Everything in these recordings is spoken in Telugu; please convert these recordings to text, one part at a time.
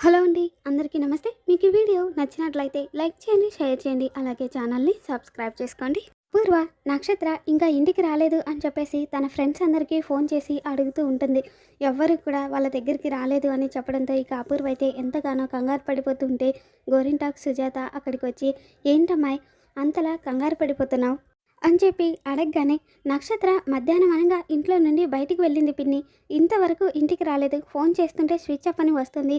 హలో అండి అందరికీ నమస్తే. మీకు ఈ వీడియో నచ్చినట్లయితే లైక్ చేయండి షేర్ చేయండి అలాగే ఛానల్ని సబ్స్క్రైబ్ చేసుకోండి. పూర్వ నక్షత్ర ఇంకా ఇంటికి రాలేదు అని చెప్పేసి తన ఫ్రెండ్స్ అందరికీ ఫోన్ చేసి అడుగుతూ ఉంటుంది. ఎవ్వరు కూడా వాళ్ళ దగ్గరికి రాలేదు అని చెప్పడంతో ఇక అపూర్వ అయితే ఎంతగానో కంగారు పడిపోతుంటే గోరింటాక్ సుజాత అక్కడికి వచ్చి ఏంటమ్మాయి అంతలా కంగారు పడిపోతున్నావు? అని చెప్పి అడగగానే నక్షత్ర మధ్యాహ్నం అనగా ఇంట్లో నుండి బయటికి వెళ్ళింది పిన్ని. ఇంతవరకు ఇంటికి రాలేదు. ఫోన్ చేస్తుంటే స్విచ్ ఆఫ్ అని వస్తుంది.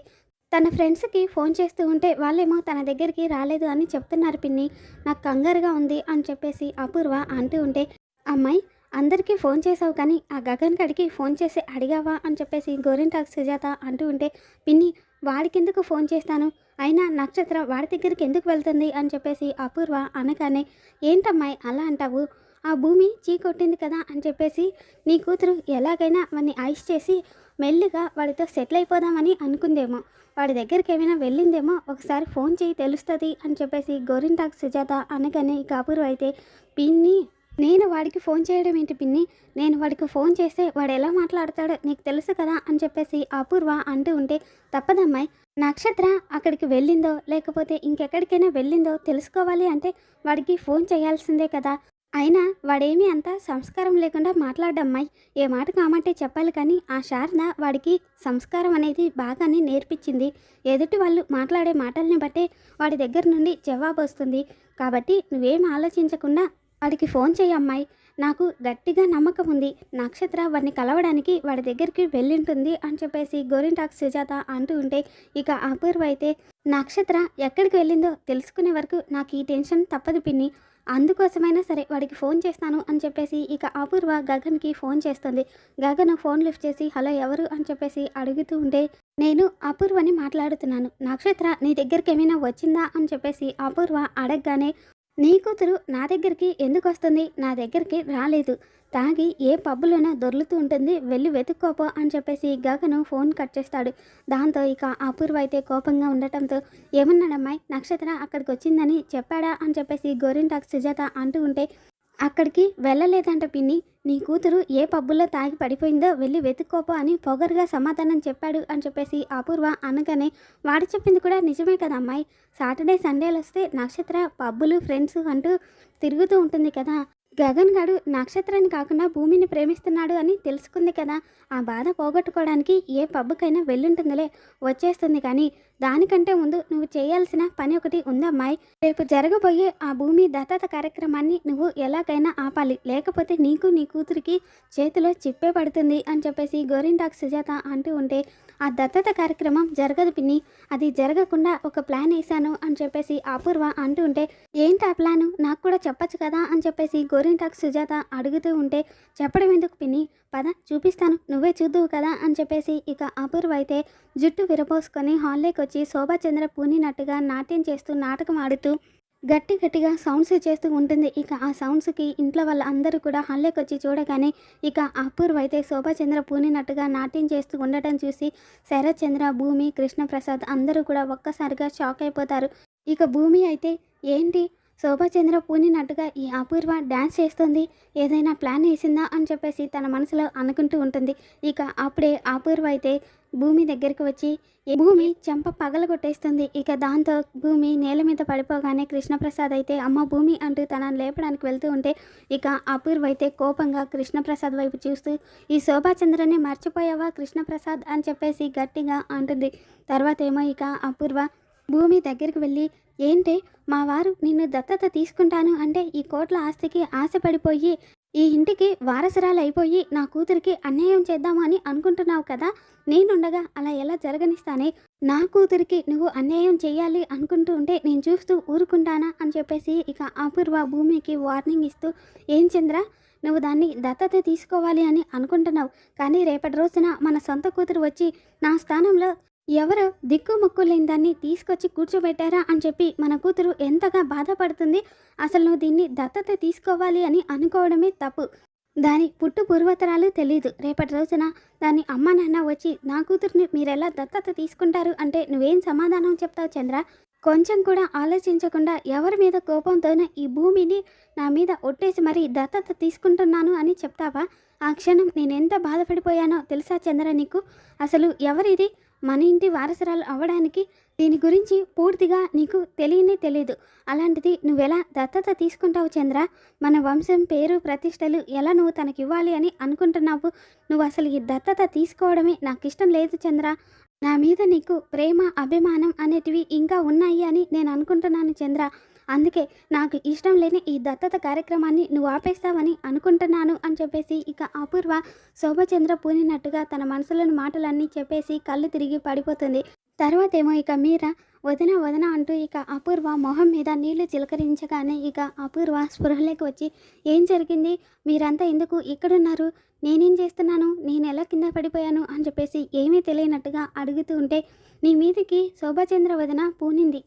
తన ఫ్రెండ్స్కి ఫోన్ చేస్తూ ఉంటే వాళ్ళేమో తన దగ్గరికి రాలేదు అని చెప్తున్నారు పిన్ని. నాకు కంగారుగా ఉంది అని చెప్పేసి అపూర్వ అంటూ ఉంటే అమ్మాయి అందరికీ ఫోన్ చేసావు కానీ ఆ గగన్ కడికి ఫోన్ చేసి అడిగావా? అని చెప్పేసి గోరింటాక్ సుజాత అంటూ ఉంటే పిన్ని వాడికెందుకు ఫోన్ చేస్తాను? అయినా నక్షత్ర వాడి దగ్గరికి ఎందుకు వెళ్తుంది? అని చెప్పేసి అపూర్వ అనగానే ఏంటమ్మాయి అలా అంటావు? ఆ భూమి చీకొట్టింది కదా అని చెప్పేసి నీ కూతురు ఎలాగైనా వాడిని ఐస్ చేసి మెల్లిగా వాడితో సెటిల్ అయిపోదామని అనుకుందేమో. వాడి దగ్గరికి ఏమైనా వెళ్ళిందేమో ఒకసారి ఫోన్ చేయి తెలుస్తుంది అని చెప్పేసి గోరింటాక్ సుజాత అనగానే ఇక అపూర్వ అయితే పిన్ని నేను వాడికి ఫోన్ చేయడం ఏంటి పిన్ని? నేను వాడికి ఫోన్ చేస్తే వాడు ఎలా మాట్లాడతాడో నీకు తెలుసు కదా అని చెప్పేసి అపూర్వ అంటూ ఉంటే తప్పదమ్మాయి. నక్షత్ర అక్కడికి వెళ్ళిందో లేకపోతే ఇంకెక్కడికైనా వెళ్ళిందో తెలుసుకోవాలి అంటే వాడికి ఫోన్ చేయాల్సిందే కదా. అయినా వాడేమీ అంత సంస్కారం లేకుండా మాట్లాడమ్మాయి ఏ మాట కామంటే చెప్పాలి కానీ ఆ శారద వాడికి సంస్కారం అనేది బాగానే నేర్పించింది. ఎదుటి వాళ్ళు మాట్లాడే మాటల్ని బట్టే వాడి దగ్గర నుండి జవాబు వస్తుంది. కాబట్టి నువ్వేం ఆలోచించకుండా వాడికి ఫోన్ చేయమ్మాయి నాకు గట్టిగా నమ్మకం ఉంది. నక్షత్ర వాడిని కలవడానికి వాడి దగ్గరికి వెళ్ళింటుంది అని చెప్పేసి గోరింటాక్ సుజాత అంటూ ఉంటే ఇక అపూర్వ అయితే నక్షత్ర ఎక్కడికి వెళ్ళిందో తెలుసుకునే వరకు నాకు ఈ టెన్షన్ తప్పదు పిన్ని. అందుకోసమైనా సరే వాడికి ఫోన్ చేస్తాను అని చెప్పేసి ఇక అపూర్వ గగన్కి ఫోన్ చేస్తుంది. గగన్ ఫోన్ లిఫ్ట్ చేసి హలో ఎవరు? అని చెప్పేసి అడుగుతూ ఉంటే నేను అపూర్వని మాట్లాడుతున్నాను. నక్షత్ర నీ దగ్గరికి ఏమైనా వచ్చిందా? అని చెప్పేసి అపూర్వ అడగగానే నీ కూతురు నా దగ్గరికి ఎందుకు వస్తుంది? నా దగ్గరికి రాలేదు. తాగి ఏ పబ్బులోనో దొర్లుతూ ఉంటుంది వెళ్ళి వెతుక్కోపో అని చెప్పేసి గగను ఫోన్ కట్ చేస్తాడు. దాంతో ఇక అపూర్వ అయితే కోపంగా ఉండటంతో ఏమన్నాడమ్మాయి నక్షత్ర అక్కడికి వచ్చిందని చెప్పాడా అని చెప్పేసి గోరింటాక్ సుజాత అంటూ ఉంటే అక్కడికి వెళ్ళలేదంట పిన్ని నీ కూతురు ఏ పబ్బుల్లో తాగి పడిపోయిందో వెళ్ళి వెతుక్కోపో అని పొగరుగా సమాధానం చెప్పాడు అని చెప్పేసి అపూర్వ అనగానే వాడు చెప్పింది కూడా నిజమే కదా అమ్మాయి సాటర్డే సండేలు వస్తే నక్షత్ర పబ్బులు ఫ్రెండ్స్ అంటూ తిరుగుతూ ఉంటుంది కదా గగన్ గాడు నక్షత్రాన్ని కాకుండా భూమిని ప్రేమిస్తున్నాడు అని తెలుసుకుంది కదా. ఆ బాధ పోగొట్టుకోవడానికి ఏ పబ్బుకైనా వెళ్ళుంటుందిలే వచ్చేస్తుంది కానీ దానికంటే ముందు నువ్వు చేయాల్సిన పని ఒకటి ఉందమ్మాయి రేపు జరగబోయే ఆ భూమి దత్తత కార్యక్రమాన్ని నువ్వు ఎలాగైనా ఆపాలి లేకపోతే నీకు నీ కూతురికి చేతిలో చిప్పే పడుతుంది అని చెప్పేసి గోరింటాక్ సుజాత అంటూ ఉంటే ఆ దత్తత కార్యక్రమం జరగదు పిన్ని అది జరగకుండా ఒక ప్లాన్ వేశాను అని చెప్పేసి అపూర్వ అంటూ ఉంటే ఏంటి ఆ ప్లాను? నాకు కూడా చెప్పచ్చు కదా అని చెప్పేసి గో గోరింటాక్ సుజాత అడుగుతూ ఉంటే చెప్పడం ఎందుకు పిన్ని? పద చూపిస్తాను. నువ్వే చూద్దువు కదా అని చెప్పేసి ఇక అపూర్వ అయితే జుట్టు విరపోసుకొని హాల్లోకి వచ్చి శోభాచంద్ర పూనినట్టుగా నాట్యం చేస్తూ నాటకం ఆడుతూ గట్టి గట్టిగా సౌండ్స్ చేస్తూ ఉంటుంది. ఇక ఆ సౌండ్స్కి ఇంట్లో వాళ్ళ అందరూ కూడా హల్లేకి వచ్చి చూడగానే ఇక అపూర్వ అయితే శోభాచంద్ర పూనినట్టుగా నాట్యం చేస్తూ ఉండటం చూసి శరత్చంద్ర భూమి కృష్ణప్రసాద్ అందరూ కూడా ఒక్కసారిగా షాక్ అయిపోతారు. ఇక భూమి అయితే ఏంటి? శోభాచంద్ర పూనినట్టుగా ఈ అపూర్వ డ్యాన్స్ చేస్తుంది. ఏదైనా ప్లాన్ వేసిందా అని చెప్పేసి తన మనసులో అనుకుంటూ ఉంటుంది. ఇక అప్పుడే అపూర్వ అయితే భూమి దగ్గరికి వచ్చి ఈ భూమి? చెంప పగల కొట్టేస్తుంది ఇక దాంతో భూమి నేల మీద పడిపోగానే కృష్ణప్రసాద్ అయితే అమ్మ భూమి అంటూ తనని లేపడానికి వెళ్తూ ఉంటే ఇక అపూర్వ అయితే కోపంగా కృష్ణప్రసాద్ వైపు చూస్తూ ఈ శోభాచంద్రని మర్చిపోయావా కృష్ణప్రసాద్? అని చెప్పేసి గట్టిగా అంటుంది. తర్వాత ఏమో ఇక అపూర్వ భూమి దగ్గరికి వెళ్ళి ఏంటి మా వారు నిన్ను దత్తత తీసుకుంటాను అంటే ఈ కోట్ల ఆస్తికి ఆశపడిపోయి ఈ ఇంటికి వారసురాలు అయిపోయి నా కూతురికి అన్యాయం చేద్దాము అని అనుకుంటున్నావు కదా? నేనుండగా అలా ఎలా జరగనిస్తానే? నా కూతురికి నువ్వు అన్యాయం చేయాలి అనుకుంటూ ఉంటే నేను చూస్తూ ఊరుకుంటానా? అని చెప్పేసి ఇక అపూర్వ భూమికి వార్నింగ్ ఇస్తూ ఏం చంద్ర నువ్వు దాన్ని దత్తత తీసుకోవాలి అని అనుకుంటున్నావు. కానీ రేపటి రోజున మన సొంత కూతురు వచ్చి నా స్థానంలో ఎవరో దిక్కు ముక్కు లేని దాన్ని తీసుకొచ్చి కూర్చోబెట్టారా అని చెప్పి మన కూతురు ఎంతగా బాధపడుతుంది? అసలు నువ్వు దీన్ని దత్తత తీసుకోవాలి అని అనుకోవడమే తప్పు. దాని పుట్టు పూర్వతరాలు తెలియదు రేపటి రోజున దాని అమ్మ నాన్న వచ్చి నా కూతురిని మీరెలా దత్తత తీసుకుంటారు? అంటే నువ్వేం సమాధానం చెప్తావు చంద్ర? కొంచెం కూడా ఆలోచించకుండా ఎవరి మీద కోపంతోనే ఈ భూమిని నా మీద ఒట్టేసి మరీ దత్తత తీసుకుంటున్నాను అని చెప్తావా? ఆ క్షణం నేను ఎంత బాధపడిపోయానో తెలుసా చంద్ర నీకు? అసలు ఎవరిది? మన ఇంటి వారసురాలు అవ్వడానికి దీని గురించి పూర్తిగా నీకు తెలియనే తెలియదు అలాంటిది నువ్వెలా దత్తత తీసుకుంటావు చంద్ర? మన వంశం పేరు ప్రతిష్టలు ఎలా నువ్వు తనకి ఇవ్వాలి అని అనుకుంటున్నావు? నువ్వు అసలు ఈ దత్తత తీసుకోవడమే నాకు ఇష్టం లేదు చంద్ర. నా మీద నీకు ప్రేమ అభిమానం అనేటివి ఇంకా ఉన్నాయి అని నేను అనుకుంటున్నాను చంద్ర. అందుకే నాకు ఇష్టం లేని ఈ దత్తత కార్యక్రమాన్ని నువ్వు ఆపేస్తావని అనుకుంటున్నాను అని చెప్పేసి ఇక అపూర్వ శోభచంద్ర పూనినట్టుగా తన మనసులోని మాటలన్నీ చెప్పేసి కళ్ళు తిరిగి పడిపోతుంది. తర్వాత ఏమో ఇక మీరా వదిన వదిన అంటూ ఇక అపూర్వ మొహం మీద నీళ్ళు చిలకరించగానే ఇక అపూర్వ స్పృహలోకి వచ్చి ఏం జరిగింది? మీరంతా ఎందుకు ఇక్కడున్నారు? నేనేం చేస్తున్నాను? నేను ఎలా కింద పడిపోయాను? అని చెప్పేసి ఏమీ తెలియనట్టుగా అడుగుతూ ఉంటే నీ మీదికి శోభచంద్ర వదిన పూనింది.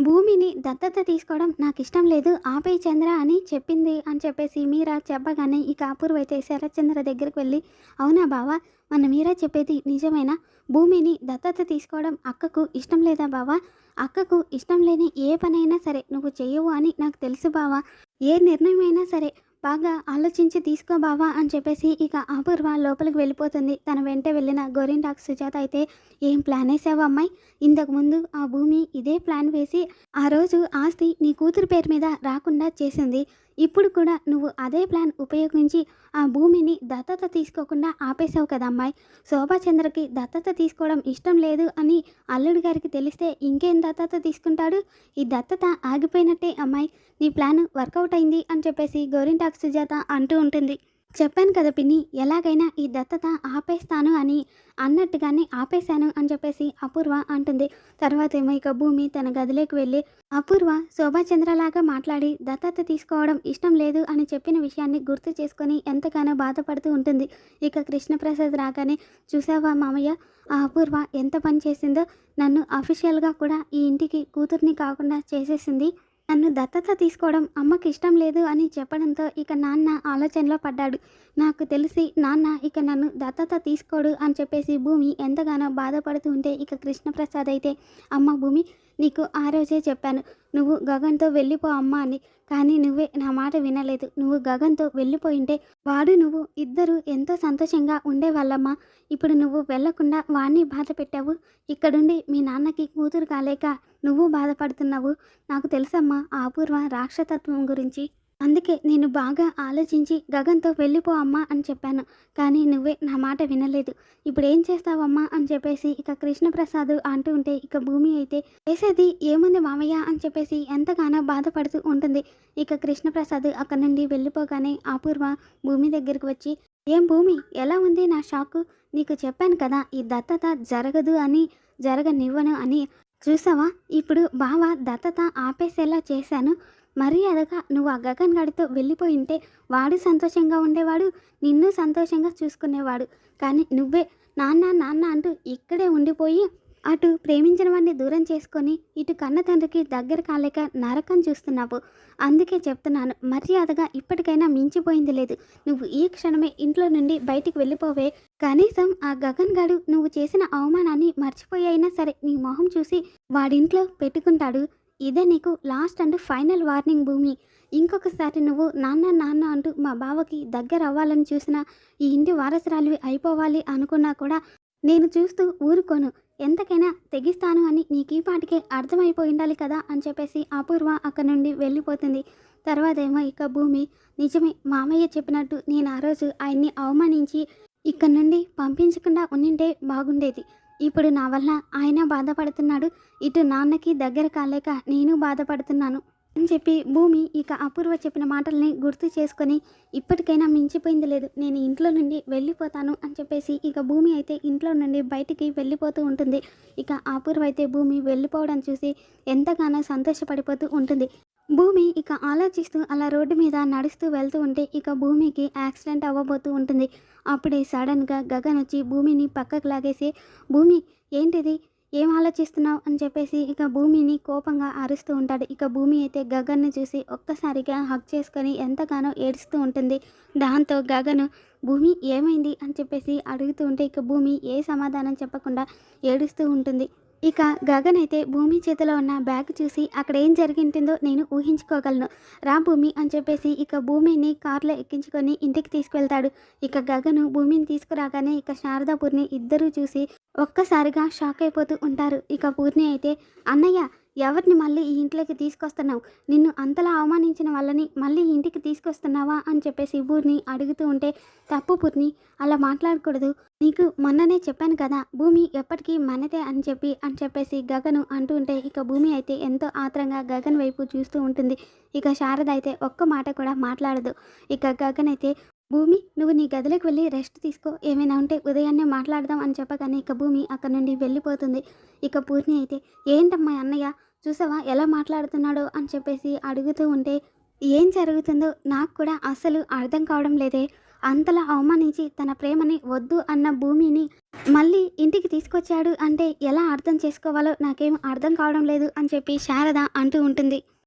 భూమిని దత్తత తీసుకోవడం నాకు ఇష్టం లేదు. ఆపే చంద్ర అని చెప్పింది అని చెప్పేసి మీరా చెప్పగానే ఇక అపూర్వ అయితే శరత్చంద్ర దగ్గరికి వెళ్ళి అవునా బావా మన మీరా చెప్పేది నిజమేనా? భూమిని దత్తత తీసుకోవడం అక్కకు ఇష్టం లేదా బావా? అక్కకు ఇష్టం లేని ఏ పనైనా సరే నువ్వు చేయవు అని నాకు తెలుసు బావా. ఏ నిర్ణయం అయినా సరే బాగా ఆలోచించి తీసుకో బావా అని చెప్పేసి ఇక అపూర్వ లోపలికి వెళ్ళిపోతుంది. తన వెంట వెళ్ళిన గోరింటాక్ సుజాత అయితే ఏం ప్లాన్ వేసావు అమ్మాయి? ఇంతకుముందు ఆ భూమి ఇదే ప్లాన్ వేసి ఆ రోజు ఆస్తి నీ కూతురు పేరు మీద రాకుండా చేసింది. ఇప్పుడు కూడా నువ్వు అదే ప్లాన్ ఉపయోగించి ఆ భూమిని దత్తత తీసుకోకుండా ఆపేశావు కదా అమ్మాయి. శోభాచంద్రకి దత్తత తీసుకోవడం ఇష్టం లేదు అని అల్లుడు గారికి తెలిస్తే ఇంకేం దత్తత తీసుకుంటాడు? ఈ దత్తత ఆగిపోయినట్టే అమ్మాయి. నీ ప్లాన్ వర్కౌట్ అయింది అని చెప్పేసి గోరింటాక్ సుజాత అంటూ ఉంటుంది. చెప్పాను కదా పిన్ని ఎలాగైనా ఈ దత్తత ఆపేస్తాను అని అన్నట్టుగానే ఆపేశాను అని చెప్పేసి అపూర్వ అంటుంది. తర్వాత ఏమో ఇక భూమి తన గదిలోకి వెళ్ళి అపూర్వ శోభాచంద్రలాగా మాట్లాడి దత్తత తీసుకోవడం ఇష్టం లేదు అని చెప్పిన విషయాన్ని గుర్తు చేసుకొని ఎంతగానో బాధపడుతూ ఉంటుంది. ఇక కృష్ణప్రసాద్ రాగానే చూసావా మామయ్య ఆ అపూర్వ ఎంత పని చేసిందో నన్ను అఫీషియల్గా కూడా ఈ ఇంటికి కూతుర్ని కాకుండా చేసేసింది. నన్ను దత్తత తీసుకోవడం అమ్మకి ఇష్టం లేదు అని చెప్పడంతో ఇక నాన్న ఆలోచనలో పడ్డాడు. నాకు తెలిసి నాన్న ఇక నన్ను దత్తత తీసుకోడు అని చెప్పేసి భూమి ఎంతగానో బాధపడుతూ ఉంటే ఇక కృష్ణప్రసాద్ అయితే అమ్మ భూమి నీకు ఆ రోజే చెప్పాను. నువ్వు గగన్తో వెళ్ళిపో అమ్మ అని. కానీ నువ్వే నా మాట వినలేదు. నువ్వు గగన్తో వెళ్ళిపోయింటే వాడు నువ్వు ఇద్దరు ఎంతో సంతోషంగా ఉండేవాళ్ళమ్మా. ఇప్పుడు నువ్వు వెళ్ళకుండా వాణ్ణి బాధ పెట్టావు. ఇక్కడుండి మీ నాన్నకి కూతురు కాలేక నువ్వు బాధపడుతున్నావు. నాకు తెలుసమ్మా ఆ అపూర్వ రాక్షతత్వం గురించి. అందుకే నేను బాగా ఆలోచించి గగన్తో వెళ్ళిపో అమ్మా అని చెప్పాను. కానీ నువ్వే నా మాట వినలేదు. ఇప్పుడు ఏం చేస్తావమ్మా అని చెప్పేసి ఇక కృష్ణప్రసాద్ అంటూ ఉంటే ఇక భూమి అయితే వేసేది ఏముంది మామయ్య అని చెప్పేసి ఎంతగానో బాధపడుతూ ఉంటుంది. ఇక కృష్ణప్రసాద్ అక్కడి నుండి వెళ్ళిపోగానే అపూర్వ భూమి దగ్గరికి వచ్చి ఏం భూమి? ఎలా ఉంది నా షాకు? నీకు చెప్పాను కదా ఈ దత్తత జరగదు అని జరగనివ్వను అని. చూసావా? ఇప్పుడు బావ దత్తత ఆపేసేలా చేశాను. మర్యాదగా నువ్వు ఆ గగన్ గడితో వెళ్ళిపోయింటే వాడు సంతోషంగా ఉండేవాడు నిన్ను సంతోషంగా చూసుకునేవాడు. కానీ నువ్వే నాన్న నాన్న అంటూ ఇక్కడే ఉండిపోయి అటు ప్రేమించిన వాడిని దూరం చేసుకొని ఇటు కన్న తండ్రికి దగ్గర కాలేక నరకం చూస్తున్నావు. అందుకే చెప్తున్నాను మర్యాదగా ఇప్పటికైనా మించిపోయింది లేదు. నువ్వు ఈ క్షణమే ఇంట్లో నుండి బయటికి వెళ్ళిపోవే. కనీసం ఆ గగన్ గాడు నువ్వు చేసిన అవమానాన్ని మర్చిపోయి అయినా సరే నీ మొహం చూసి వాడింట్లో పెట్టుకుంటాడు. ఇదే నీకు లాస్ట్ అండ్ ఫైనల్ వార్నింగ్ భూమి. ఇంకొకసారి నువ్వు నాన్న నాన్న అంటూ మా బావకి దగ్గర అవ్వాలని చూసినా ఈ ఇంటి వారసురాలివి అయిపోవాలి అనుకున్నా కూడా నేను చూస్తూ ఊరుకోను. ఎంతకైనా తెగిస్తాను అని నీకు ఈ పాటికే అర్థమైపోయి ఉండాలి కదా అని చెప్పేసి అపూర్వ అక్కడి నుండి వెళ్ళిపోతుంది. తర్వాత ఏమో ఇక భూమి నిజమే మామయ్య చెప్పినట్టు నేను ఆ రోజు ఆయన్ని అవమానించి ఇక్కడ నుండి పంపించకుండా ఉండింటే బాగుండేది. ఇప్పుడు నా వల్ల ఆయన బాధపడుతున్నాడు. ఇటు నాన్నకి దగ్గర కాలేక నేను బాధపడుతున్నాను అని చెప్పి భూమి ఇక అపూర్వ చెప్పిన మాటల్ని గుర్తు చేసుకొని ఇప్పటికైనా మించిపోయింది లేదు. నేను ఇంట్లో నుండి వెళ్ళిపోతాను అని చెప్పేసి ఇక భూమి అయితే ఇంట్లో నుండి బయటికి వెళ్ళిపోతూ ఉంటుంది. ఇక అపూర్వ అయితే భూమి వెళ్ళిపోవడం చూసి ఎంతగానో సంతోషపడిపోతూ ఉంటుంది. భూమి ఇక ఆలోచిస్తూ అలా రోడ్డు మీద నడుస్తూ వెళ్తూ ఉంటే ఇక భూమికి యాక్సిడెంట్ అవ్వబోతూ ఉంటుంది. అప్పుడే సడన్గా గగన్ వచ్చి భూమిని పక్కకు లాగేసి భూమి ఏంటిది? ఏం ఆలోచిస్తున్నావు? అని చెప్పేసి ఇక భూమిని కోపంగా అరుస్తూ ఉంటాడు. ఇక భూమి అయితే గగన్ని చూసి ఒక్కసారిగా హక్ చేసుకొని ఎంతగానో ఏడుస్తూ ఉంటుంది. దాంతో గగను భూమి ఏమైంది? అని చెప్పేసి అడుగుతూ ఉంటే ఇక భూమి ఏ సమాధానం చెప్పకుండా ఏడుస్తూ ఉంటుంది. ఇక గగన్ అయితే భూమి చేతిలో ఉన్న బ్యాగ్ చూసి అక్కడ ఏం జరిగింటుందో నేను ఊహించుకోగలను. రా భూమి అని చెప్పేసి ఇక భూమిని కార్లో ఎక్కించుకొని ఇంటికి తీసుకువెళ్తాడు. ఇక గగను భూమిని తీసుకురాగానే ఇక శారదాపూర్ని ఇద్దరూ చూసి ఒక్కసారిగా షాక్ అయిపోతూ ఉంటారు. ఇక పూర్ణి అయితే అన్నయ్య ఎవరిని మళ్ళీ ఈ ఇంట్లోకి తీసుకొస్తున్నావు? నిన్ను అంతలా అవమానించిన వాళ్ళని మళ్ళీ ఈ ఇంటికి తీసుకొస్తున్నావా? అని చెప్పేసి భూర్ని అడుగుతూ ఉంటే తప్పు పూర్ణి అలా మాట్లాడకూడదు. నీకు మొన్ననే చెప్పాను కదా భూమి ఎప్పటికీ మనదే అని చెప్పి అని చెప్పేసి గగను అంటూ ఉంటే ఇక భూమి అయితే ఎంతో ఆత్రంగా గగన్ వైపు చూస్తూ ఉంటుంది. ఇక శారద అయితే ఒక్క మాట కూడా మాట్లాడదు. ఇక గగన్ అయితే భూమి నువ్వు నీ గదిలోకి వెళ్ళి రెస్ట్ తీసుకో. ఏమైనా ఉంటే ఉదయాన్నే మాట్లాడదాం అని చెప్పగానే ఇక భూమి అక్కడ నుండి వెళ్ళిపోతుంది. ఇక పూర్ణి అయితే ఏంటమ్మా అన్నయ్య చూసావా ఎలా మాట్లాడుతున్నాడో? అని చెప్పేసి అడుగుతూ ఉంటే ఏం జరుగుతుందో నాకు కూడా అసలు అర్థం కావడం లేదే. అంతలా అవమానించి తన ప్రేమని వద్దు అన్న భూమిని మళ్ళీ ఇంటికి తీసుకొచ్చాడు అంటే ఎలా అర్థం చేసుకోవాలో నాకేం అర్థం కావడం లేదు అని చెప్పి శారద అంటూ ఉంటుంది.